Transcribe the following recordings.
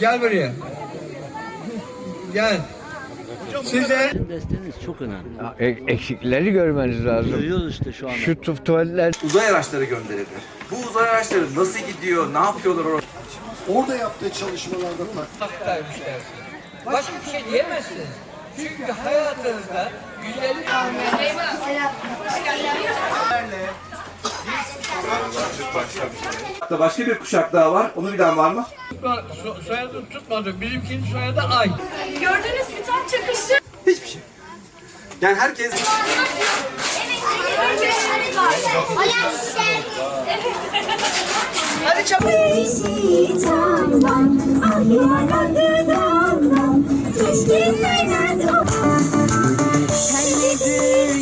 Gel buraya. Gel. Size Desteğiniz çok önemli. E- eksikleri görmeniz lazım. Görüyoruz işte şu anda. Şu tu- tuvaletler uzay araçları gönderildi. Bu uzay araçları nasıl gidiyor, ne yapıyorlar orada? Orada yaptığı çalışmalarda farklı. vermişler. Başka bir şey diyemezsiniz. Çünkü hayatınızda güzellik Hatta başka bir kuşak daha var. Onu bilen var mı? So- soyadı tutmadı. Bizimkinin soyadı Ay. Gördünüz mü tam çakıştı. Hiçbir şey. Yani herkes Hadi çabuk.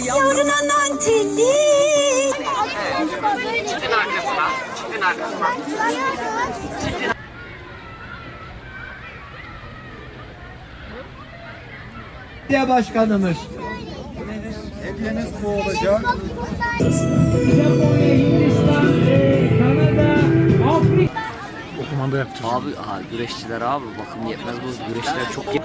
Yavrunan anteni. Çıkın arkasına. Çıkın arkasına. Belediye başkanımız. Hediyeniz bu olacak. Abi ha, güreşçiler abi bakım yetmez bu güreşçiler çok ye-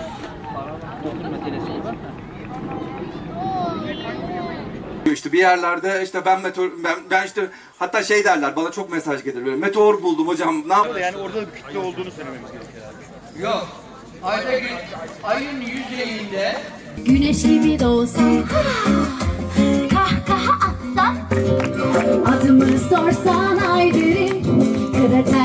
işte bir yerlerde işte ben meteor ben, ben işte hatta şey derler bana çok mesaj gelir böyle meteor buldum hocam ne yap Yani orada bir kütle olduğunu söylememiz gerekiyor. Yok. Ayda gün, ayın yüzeyinde Güneş gibi doğsam Kahkaha atsam Adımı sorsan ay derim Krater